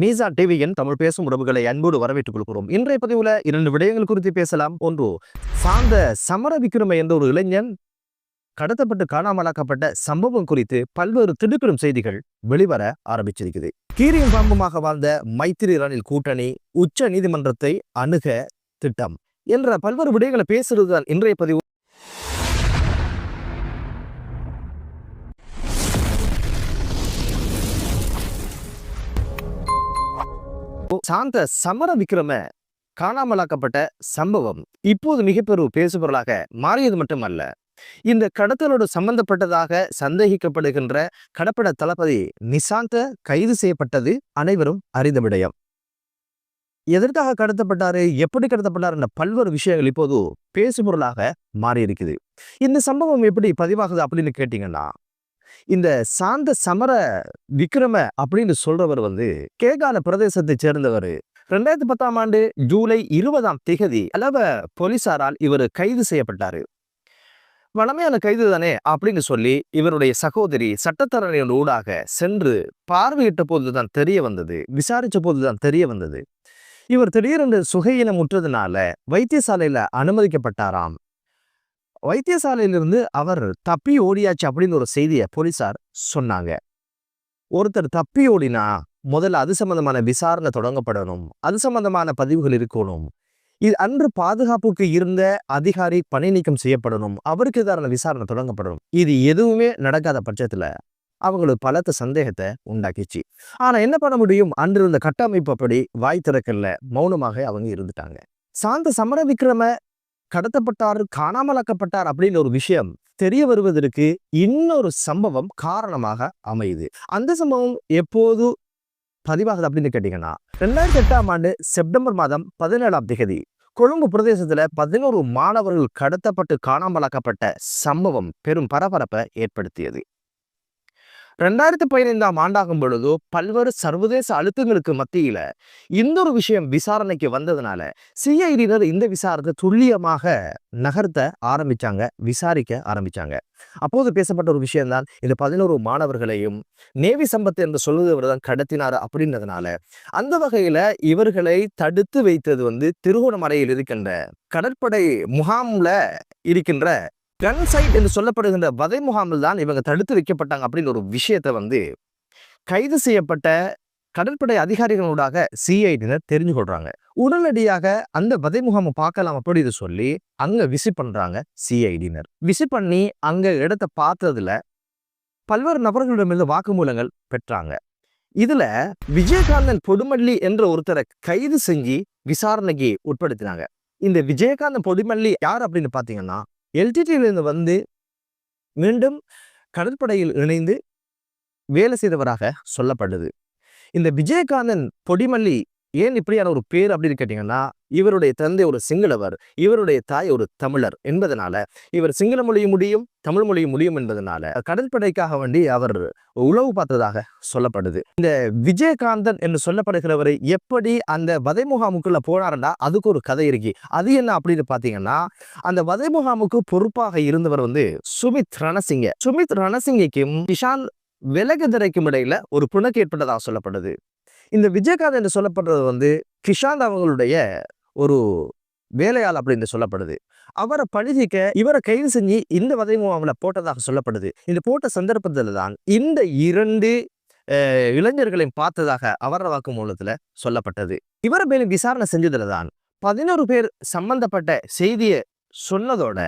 மீசா டிவியின் தமிழ் பேசும் உறவுகளை அன்போடு வரவேற்றுக் கொள்கிறோம். இன்றைய பதிவுல இரண்டு விடயங்கள் குறித்து பேசலாம். ஒன்று சார்ந்த சமர விக்ரம என்ற ஒரு இளைஞன் கடத்தப்பட்டு காணாமலாக்கப்பட்ட சம்பவம் குறித்து பல்வேறு திடுக்கிடும் செய்திகள் வெளிவர ஆரம்பிச்சிருக்குது. கீரியும் பாம்புமாக வாழ்ந்த மைத்திரி ரணில் கூட்டணி உச்ச நீதிமன்றத்தை அணுக திட்டம் என்ற பல்வேறு விடயங்களை பேசுறதுதான் இன்றைய பதிவு. சாந்த சமர விக்ரம காணாமலாக்கப்பட்ட சம்பவம் இப்போது மிகப்பெரும் பேசுபொருளாக மாறியது மட்டுமல்ல. இந்த கடத்தலோடு சம்பந்தப்பட்டதாக சந்தேகிக்கப்படுகின்ற கடப்பட தளபதி நிசாந்த கைது செய்யப்பட்டது அனைவரும் அறிந்த விடயம். எதற்காக கடத்தப்பட்டாரு எப்படி கடத்தப்பட்டார் என்ற பல்வேறு விஷயங்கள் இப்போது பேசுபொருளாக மாறி இருக்குது இந்த சம்பவம் எப்படி பதிவாகுது அப்படின்னு கேட்டீங்கன்னா இந்த சாந்த சமர விக்ரம அப்படின்னு சொல்றவர் வந்து கேகால பிரதேசத்தை சேர்ந்தவர். ரெண்டாயிரத்தி பத்தாம் ஆண்டு ஜூலை இருபதாம் திகதி அளவ போலீசாரால் இவர் கைது செய்யப்பட்டாரு. வளமையான கைது தானே அப்படின்னு சொல்லி இவருடைய சகோதரி சட்டத்தரணியின் ஊடாக சென்று பார்வையிட்ட போதுதான் தெரிய வந்தது விசாரிச்ச போதுதான் தெரிய வந்தது. இவர் திடீரென்று சுகையினம் முற்றதுனால வைத்தியசாலையில அனுமதிக்கப்பட்டாராம். வைத்தியசாலையிலிருந்து அவர் தப்பி ஓடியாச்சு அப்படின்னு ஒரு செய்தியை போலீசார் சொன்னாங்க. ஒருத்தர் தப்பி ஓடினா முதல்ல அது சம்பந்தமான விசாரணை தொடங்கப்படணும். அது சம்பந்தமான பதிவுகள் இருக்கணும். இது அன்று பாதுகாப்புக்கு இருந்த அதிகாரி பணி நீக்கம் செய்யப்படணும். அவருக்கு எதிரான விசாரணை தொடங்கப்படணும். இது எதுவுமே நடக்காத பட்சத்துல அவங்களுக்கு பலத்த சந்தேகத்தை உண்டாக்கிச்சு. ஆனா என்ன பண்ண முடியும்? அன்று இருந்த கட்டமைப்பு அப்படி வாய் திறக்கல. மௌனமாக அவங்க இருந்துட்டாங்க. சாந்த சமர விக்ரம கடத்தப்பட்டார் காணாமலாக்கப்பட்டார் அப்படின்னு ஒரு விஷயம் தெரிய வருவதற்கு இன்னொரு சம்பவம் காரணமாக அமையுது. அந்த சம்பவம் எப்போது பதிவாகுது அப்படின்னு கேட்டீங்கன்னா ரெண்டாயிரத்தி எட்டாம் ஆண்டு செப்டம்பர் மாதம் பதினேழாம் திகதி கொழும்பு பிரதேசத்துல பதினோரு மாணவர்கள் கடத்தப்பட்டு காணாமலாக்கப்பட்ட சம்பவம் பெரும் பரபரப்பை ஏற்படுத்தியது. ரெண்டாயிரத்தி பதினைந்தாம் ஆண்டாகும் பொழுதோ பல்வேறு சர்வதேச அழுத்தங்களுக்கு மத்தியில இந்த ஒரு விஷயம் விசாரணைக்கு வந்ததுனால சிஐடியினர் இந்த விசாரத்தை துல்லியமாக நகர்த்த ஆரம்பிச்சாங்க விசாரிக்க ஆரம்பிச்சாங்க. அப்போது பேசப்பட்ட ஒரு விஷயம்தான் இந்த பதினோரு மாணவர்களையும் நேவி சம்பத்து என்று சொல்லுவவர் தான் கடத்தினார் அப்படின்றதுனால அந்த வகையில இவர்களை தடுத்து வைத்தது வந்து திருகோணமலையில் இருக்கின்ற கடற்படை முகாம்ல இருக்கின்ற கன் சைட் என்று சொல்லப்படுகின்ற வதை முகாமில் தான் இவங்க தடுத்து வைக்கப்பட்டாங்க அப்படின்னு ஒரு விஷயத்தை வந்து கைது செய்யப்பட்ட கடற்படை அதிகாரிகளோடாக சிஐடினர் தெரிஞ்சு கொள்றாங்க. உடனடியாக அந்த வதை முகாமை பார்க்கலாம் அப்படின்னு சொல்லி அங்க விசிட் பண்றாங்க சிஐடினர் விசிட் பண்ணி அங்க இடத்த பார்த்ததுல பல்வேறு நபர்களிடமிருந்து வாக்குமூலங்கள் பெற்றாங்க. இதுல விஜயகாந்தன் பொடுமல்லி என்ற ஒருத்தரை கைது செஞ்சு விசாரணைக்கு உட்படுத்தினாங்க. இந்த விஜயகாந்தன் பொடுமல்லி யார் அப்படின்னு பாத்தீங்கன்னா எல்டிடியிலிருந்து வந்து மீண்டும் கடற்படையில் இணைந்து வேலை செய்தவராக சொல்லப்படுது. இந்த விஜயகாந்தன் பொடிமல்லி ஏன் இப்படியான ஒரு பேர் அப்படின்னு கேட்டீங்கன்னா இவருடைய தந்தை ஒரு சிங்களவர் இவருடைய தாய் ஒரு தமிழர் என்பதனால இவர் சிங்கள மொழியும் முடியும் தமிழ் மொழியும் முடியும் என்பதனால கடற்படைக்காக வேண்டி அவர் உளவு பார்த்ததாக சொல்லப்படுது. இந்த விஜயகாந்தன் என்று சொல்லப்படுகிறவரை எப்படி அந்த வதை முகாமுக்குள்ள போனாருன்னா அதுக்கு ஒரு கதை இருக்கு. அது என்ன அப்படின்னு பாத்தீங்கன்னா அந்த வதை முகாமுக்கு பொறுப்பாக இருந்தவர் வந்து சுமித் ரணசிங்க. சுமித் ரணசிங்கைக்கும் விலகு திரைக்கும் இடையில ஒரு புணக்கு ஏற்பட்டதாக சொல்லப்படுது. இந்த விஜயகாந்த் என்று சொல்லப்படுறது வந்து கிஷாந்த் அவங்களுடைய ஒரு வேலையாள் அப்படின்னு சொல்லப்படுது. அவரை பழுதிக்க இவரை கைது செஞ்சு இந்த வதைமும் அவங்கள போட்டதாக சொல்லப்படுது. இந்த போட்ட சந்தர்ப்பத்தில் தான் இந்த இரண்டு இளைஞர்களையும் பார்த்ததாக அவர வாக்குமூலத்தில் சொல்லப்பட்டது. இவரை மேலும் விசாரணை செஞ்சதில் தான் பதினோரு பேர் சம்பந்தப்பட்ட செய்தியை சொன்னதோட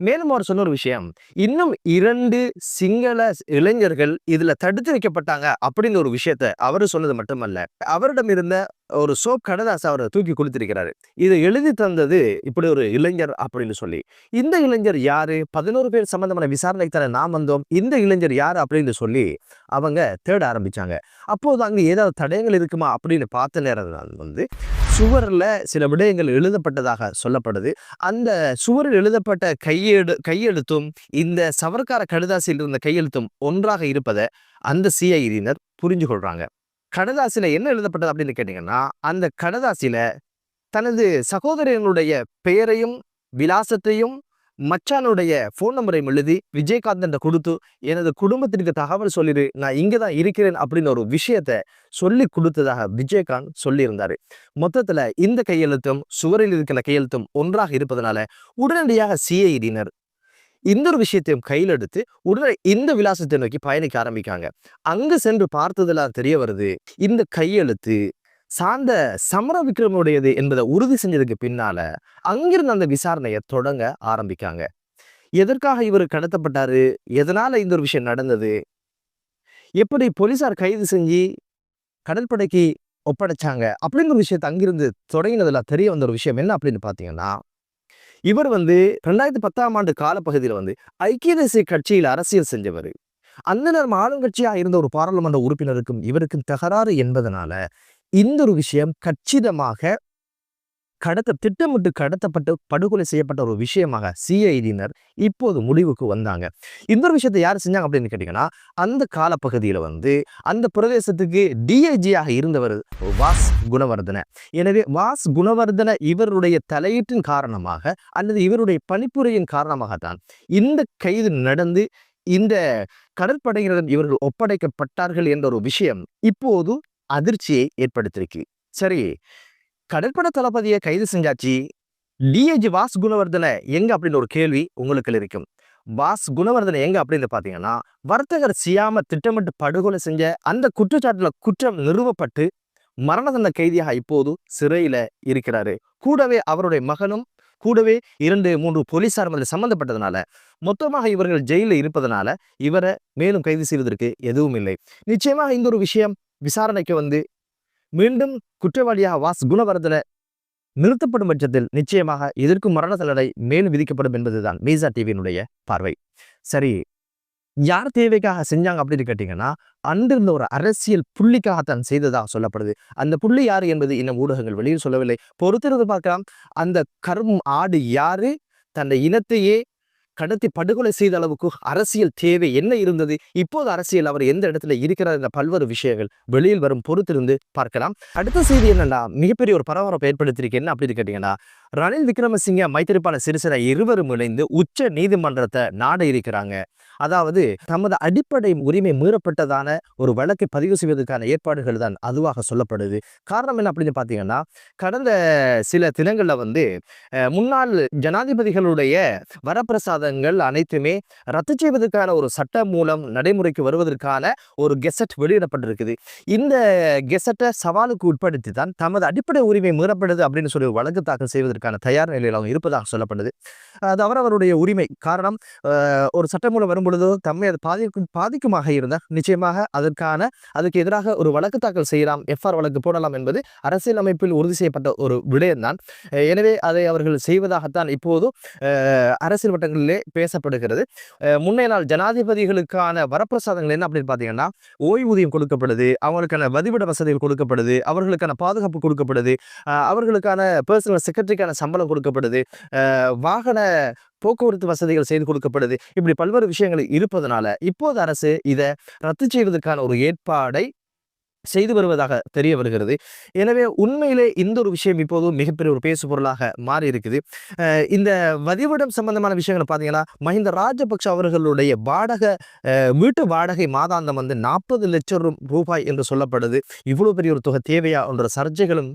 மேலும் அவர் சொன்ன ஒரு விஷயம் இன்னும் இரண்டு சிங்கள இளைஞர்கள் இதுல தடுத்து வைக்கப்பட்டாங்க அப்படின்னு ஒரு விஷயத்த அவரு சொன்னது மட்டுமல்ல அவரிடம் இருந்த ஒரு சோப் கடதாசை அவரை தூக்கி கொடுத்திருக்கிறாரு இதை எழுதி தந்தது இப்படி ஒரு இளைஞர் அப்படின்னு சொல்லி. இந்த இளைஞர் யாரு? பதினோரு பேர் சம்பந்தமான விசாரணைக்கு தானே நாம் வந்தோம். இந்த இளைஞர் யாரு அப்படின்னு சொல்லி அவங்க தேட ஆரம்பிச்சாங்க. அப்போது அங்கே ஏதாவது தடயங்கள் இருக்குமா அப்படின்னு பார்த்த நேரம் வந்து சுவரில் சில விடயங்கள் எழுதப்பட்டதாக சொல்லப்படுது. அந்த சுவரில் எழுதப்பட்ட கையெழு கையெழுத்தும் இந்த சவர்க்கார கடுதாசியில் இருந்த கையெழுத்தும் ஒன்றாக இருப்பதை அந்த சிஐடியினர் புரிஞ்சு கொள்கிறாங்க கடதாசில என்ன எழுதப்பட்டது அப்படின்னு கேட்டிங்கன்னா அந்த கடதாசில தனது சகோதரர்களுடைய பெயரையும் விலாசத்தையும் மச்சானுடைய ஃபோன் நம்பரையும் எழுதி விஜயகாந்த் கொடுத்து எனது குடும்பத்திற்கு தகவல் சொல்லிடு நான் இங்கே தான் இருக்கிறேன் அப்படின்னு ஒரு விஷயத்த சொல்லி கொடுத்ததாக விஜயகாந்த் சொல்லியிருந்தாரு. மொத்தத்தில் இந்த கையெழுத்தும் சுவரில் இருக்கிற கையெழுத்தும் ஒன்றாக இருப்பதனால உடனடியாக சிஐடியினர் இந்த ஒரு விஷயத்தையும் கையில் எடுத்து உடனே இந்த விலாசத்தை நோக்கி பயணிக்க ஆரம்பிக்காங்க அங்கே சென்று பார்த்ததெல்லாம் தெரிய வருது இந்த கையெழுத்து சார்ந்த சமர விக்ரமுடையது என்பதை உறுதி செஞ்சதுக்கு பின்னால அங்கிருந்து அந்த விசாரணையை தொடங்க ஆரம்பிக்காங்க. எதற்காக இவர் கடத்தப்பட்டாரு? எதனால இந்த ஒரு விஷயம் நடந்தது? எப்படி போலீசார் கைது செஞ்சு கடற்படைக்கு ஒப்படைச்சாங்க? அப்படிங்கிற விஷயத்த விஷயத்தை அங்கிருந்து தொடங்கினதுல தெரிய வந்த ஒரு விஷயம் என்ன அப்படின்னு பார்த்தீங்கன்னா இவர் வந்து ரெண்டாயிரத்தி பத்தாம் ஆண்டு காலப்பகுதியில் வந்து ஐக்கிய தேசிய கட்சியில் அரசியல் செஞ்சவர். அந்த நேரம் ஆளுங்கட்சியாக இருந்த ஒரு பாராளுமன்ற உறுப்பினருக்கும் இவருக்கும் தகராறு என்பதனால இந்த ஒரு விஷயம் கச்சிதமாக கடத்த திட்டமிட்டு கடத்தப்பட்டு படுகொலை செய்யப்பட்ட ஒரு விஷயமாக சிஐடியினர் இப்போது முடிவுக்கு வந்தாங்க. இந்த ஒரு விஷயத்தை யார் செஞ்சாங்க அப்படின்னு கேட்டிங்கன்னா அந்த காலப்பகுதியில் வந்து அந்த பிரதேசத்துக்கு டிஐஜியாக இருந்தவர் வாஸ் குணவர்தன. எனவே வாஸ் குணவர்தன இவருடைய தலையீட்டின் காரணமாக அல்லது இவருடைய பணிப்புரையின் காரணமாகத்தான் இந்த கைது நடந்து இந்த கடற்படையினரிடம் இவர்கள் ஒப்படைக்கப்பட்டார்கள் என்ற ஒரு விஷயம் இப்போது அதிர்ச்சியை ஏற்படுத்தியிருக்கு சரி கடற்படை தளபதியை கைது செஞ்சாச்சு. டிஐஜி வாஸ் குணவர்தனை எங்க அப்படின்னு ஒரு கேள்வி உங்களுக்கு இருக்கும். வாஸ் குணவர்தனை எங்க அப்படின்னு பாத்தீங்கன்னா வர்த்தகர் சியாம திட்டமிட்டு படுகொலை செஞ்ச அந்த குற்றச்சாட்டுல குற்றம் நிறுவப்பட்டு மரண தண்டனை கைதியாக இப்போது சிறையில இருக்கிறாரு. கூடவே அவருடைய மகனும் கூடவே இரண்டு மூன்று போலீசார் அதில் சம்பந்தப்பட்டதுனால மொத்தமாக இவர்கள் ஜெயிலில் இருப்பதனால இவரை மேலும் கைது செய்வதற்கு எதுவும் இல்லை. நிச்சயமாக இந்த ஒரு விஷயம் விசாரணைக்கு வந்து மீண்டும் குற்றவாளியாக வாஸ் குணவர்தன நிறுத்தப்படும் பட்சத்தில் நிச்சயமாக எதிர்க்கும் மரண தண்டனை மேலும் விதிக்கப்படும் என்பதுதான் மீசா டிவியினுடைய பார்வை. சரி யார் தேவைக்காக செஞ்சாங்க அப்படின்னு கேட்டீங்கன்னா அன்றிருந்த ஒரு அரசியல் புள்ளிக்காகத்தான் செய்ததாக சொல்லப்படுது. அந்த புள்ளி யாரு என்பது இன்னும் ஊடகங்கள் வெளியில் சொல்லவில்லை. பொறுத்திருந்து பார்க்கலாம். அந்த கரும் ஆடு யாரு? தன்னை இனத்தையே கடத்தி படுகொலை செய்த அளவுக்கு அரசியல் தேவை என்ன இருந்தது? இப்போது அரசியல் அவர் எந்த இடத்துல இருக்கிறார் என்ற பல்வேறு விஷயங்கள் வெளியில் வரும் பொறுத்திருந்து பார்க்கலாம். அடுத்த செய்தி என்னன்னா மிகப்பெரிய ஒரு பரபரப்பை ஏற்படுத்தியிருக்கு. என்ன அப்படின்னு கேட்டீங்கன்னா ரணில் விக்ரமசிங்க மைத்திரிபால சிறிசேன இருவரும் இணைந்து உச்ச நீதிமன்றத்தை நாட இருக்கிறாங்க. அதாவது தமது அடிப்படை உரிமை மீறப்பட்டதான ஒரு வழக்கை பதிவு செய்வதற்கான ஏற்பாடுகள் தான் அதுவாக சொல்லப்படுது. காரணம் என்ன அப்படின்னு பார்த்தீங்கன்னா கடந்த சில தினங்களில் வந்து முன்னாள் ஜனாதிபதிகளுடைய வரப்பிரசாதங்கள் அனைத்துமே ரத்து செய்வதற்கான ஒரு சட்ட மூலம் நடைமுறைக்கு வருவதற்கான ஒரு கெசட் வெளியிடப்பட்டிருக்குது. இந்த கெசட்டை சவாலுக்கு உட்படுத்தி தான் தமது அடிப்படை உரிமை மீறப்படுது அப்படின்னு சொல்லி வழக்கு தாக்கல் செய்வதற்கான தயார் நிலையில் அவங்க இருப்பதாக சொல்லப்படுது. அது அவரவருடைய உரிமை. காரணம் ஒரு ஒரு சட்டமூலம் வரும்போது பொழுதோ தம்மை அது பாதிக்கும் பாதிக்குமாக இருந்தால் நிச்சயமாக அதற்கான அதுக்கு எதிராக ஒரு வழக்கு தாக்கல் செய்யலாம் எஃப்ஆர் வழக்கு போடலாம் என்பது அரசியல் அமைப்பில் உறுதி செய்யப்பட்ட ஒரு விடயம்தான். எனவே அதை அவர்கள் செய்வதாகத்தான் இப்போதும் அரசியல் வட்டங்களிலே பேசப்படுகிறது. அஹ், முன்னைய நாள் ஜனாதிபதிகளுக்கான வரப்பிரசாதங்கள் என்ன அப்படின்னு பார்த்தீங்கன்னா ஓய்வூதியம் கொடுக்கப்படுது அவங்களுக்கான வதிவிட வசதிகள் கொடுக்கப்படுது அவர்களுக்கான பாதுகாப்பு கொடுக்கப்படுது அவர்களுக்கான பர்சனல் செக்ரட்டரிக்கான சம்பளம் கொடுக்கப்படுது வாகன போக்குவரத்து வசதிகள் செய்து கொடுக்கப்படுது. இப்படி பல்வேறு விஷயங்கள் இருப்பதனால இப்போது அரசு இதை ரத்து செய்வதற்கான ஒரு ஏற்பாடை செய்து வருவதாக தெரிய வருகிறது. எனவே உண்மையிலே இந்த ஒரு விஷயம் இப்போது மிகப்பெரிய ஒரு பேசு பொருளாக மாறி இருக்குது இந்த வதிவிடம் சம்பந்தமான விஷயங்கள் பார்த்தீங்கன்னா மஹிந்த ராஜபக்ஷ அவர்களுடைய வாடகை வீட்டு வாடகை மாதாந்தம் வந்து நாற்பது லட்சம் ரூபாய் என்று சொல்லப்படுது. இவ்வளோ பெரிய ஒரு தொகை தேவையா? என்ற சர்ச்சைகளும்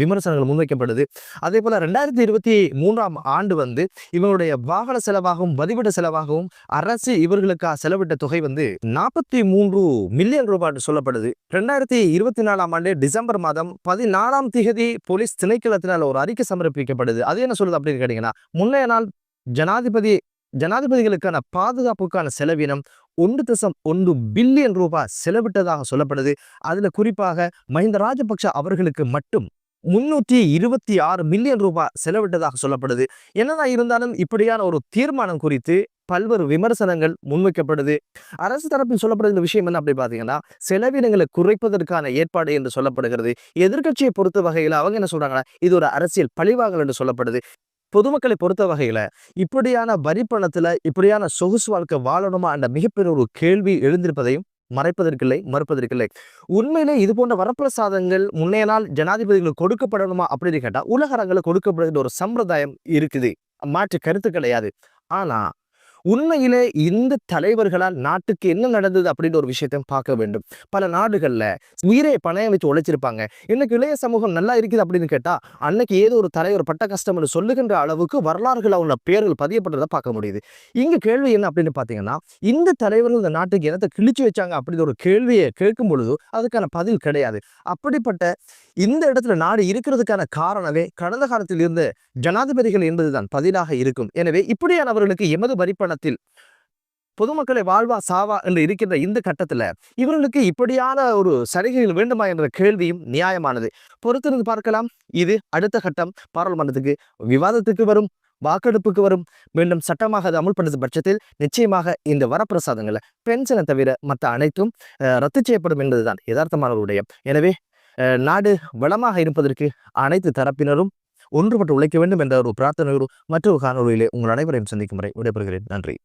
விமர்சனங்கள் முன்வைக்கப்படுது. அதே போல ரெண்டாயிரத்தி இருபத்தி மூன்றாம் ஆண்டு வந்து இவங்களுடைய வாகன செலவாகவும் வதிவிட செலவாகவும் அரசு இவர்களுக்காக செலவிட்ட தொகை வந்து நாற்பத்தி மூன்று மில்லியன் ரூபாய் சொல்லப்படுது. ரெண்டாயிரத்தி இருபத்தி நாலாம் ஆண்டு டிசம்பர் மாதம் பதினாலாம் திகதி போலீஸ் திணைக்களத்தினால் ஒரு அறிக்கை சமர்ப்பிக்கப்படுது. அது என்ன சொல்லுது அப்படின்னு கேட்டீங்கன்னா முன்னைய நாள் ஜனாதிபதி ஜனாதிபதிகளுக்கான பாதுகாப்புக்கான செலவினம் ஒன்று தசம் ஒன்று பில்லியன் ரூபாய் செலவிட்டதாக சொல்லப்படுது. அதில் குறிப்பாக மஹிந்த ராஜபக்ஷ அவர்களுக்கு மட்டும் முன்னூற்றி இருபத்தி ஆறு மில்லியன் ரூபாய் செலவிட்டதாக சொல்லப்படுது. என்னதான் இருந்தாலும் இப்படியான ஒரு தீர்மானம் குறித்து பல்வேறு விமர்சனங்கள் முன்வைக்கப்படுது. அரசு தரப்பில் சொல்லப்படுகிற விஷயம் என்ன அப்படி பார்த்தீங்கன்னா செலவினங்களை குறைப்பதற்கான ஏற்பாடு என்று சொல்லப்படுகிறது. எதிர்க்கட்சியை பொறுத்த வகையில் அவங்க என்ன சொல்றாங்கன்னா இது ஒரு அரசியல் பழிவாங்கல் என்று சொல்லப்படுது. பொதுமக்களை பொறுத்த வகையில் இப்படியான வரி பணத்துல இப்படியான சொகுசு வாழ்க்கை வாழணுமா என்ற மிகப்பெரிய ஒரு கேள்வி எழுந்திருப்பதையும் மறைப்பதற்கில்லை மறுப்பதற்கில்லை. உண்மையிலே இது போன்ற வரப்பிரசாதங்கள் முன்னைய நாள் ஜனாதிபதிகளுக்கு கொடுக்கப்படணுமா அப்படின்னு கேட்டால் உலக அரங்கில் கொடுக்கப்படுகிற ஒரு சம்பிரதாயம் இருக்குது. மாற்று கருத்து கிடையாது. ஆனால் உண்மையிலே இந்த தலைவர்களால் நாட்டுக்கு என்ன நடந்தது அப்படின்ற ஒரு விஷயத்தை பார்க்க வேண்டும். பல நாடுகளில் உயிரை பணையம் வச்சு உழைச்சிருப்பாங்க. இன்னைக்கு இளைய சமூகம் நல்லா இருக்குது அப்படின்னு கேட்டால் அன்னைக்கு ஏதோ ஒரு தலைவர் பட்ட கஷ்டம்னு சொல்லுகின்ற அளவுக்கு வரலாறுகள் அவங்க பேர்கள் பதியப்பட்டதை பார்க்க முடியுது. இங்கே கேள்வி என்ன அப்படின்னு பார்த்தீங்கன்னா இந்த தலைவர்கள் இந்த நாட்டுக்கு என்னத்தை கிழிச்சு வச்சாங்க அப்படின்ற ஒரு கேள்வியை கேட்கும் பொழுது அதுக்கான பதில் கிடையாது. அப்படிப்பட்ட இந்த இடத்துல நாடு இருக்கிறதுக்கான காரணமே கடந்த காலத்தில் இருந்த ஜனாதிபதிகள் என்பதுதான் பதிலாக இருக்கும். எனவே இப்படியானவர்களுக்கு எமது நிறுவனத்தில் பொதுமக்களை வாழ்வா சாவா என்று இருக்கின்ற இந்த கட்டத்தில் இவர்களுக்கு இப்படியான ஒரு சலுகைகள் வேண்டுமா என்ற கேள்வியும் நியாயமானது. பொறுத்திருந்து பார்க்கலாம். இது அடுத்த கட்டம். பாராளுமன்றத்துக்கு விவாதத்துக்கு வரும் வாக்கெடுப்புக்கு வரும். மீண்டும் சட்டமாக அது அமுல்படுத்தும் பட்சத்தில் நிச்சயமாக இந்த வரப்பிரசாதங்களை பென்ஷனை தவிர மற்ற அனைத்தும் ரத்து செய்யப்படும் என்பதுதான் யதார்த்தமான ஒரு விடயம். எனவே நாடு வளமாக இருப்பதற்கு அனைத்து தரப்பினரும் ஒன்றுபட்டு உழைக்க வேண்டும் என்ற ஒரு பிரார்த்தனையோடு மற்றொரு காணொலியிலே உங்கள் அனைவரையும் சந்திக்கும் வரை விடைபெறுகிறேன். நன்றி.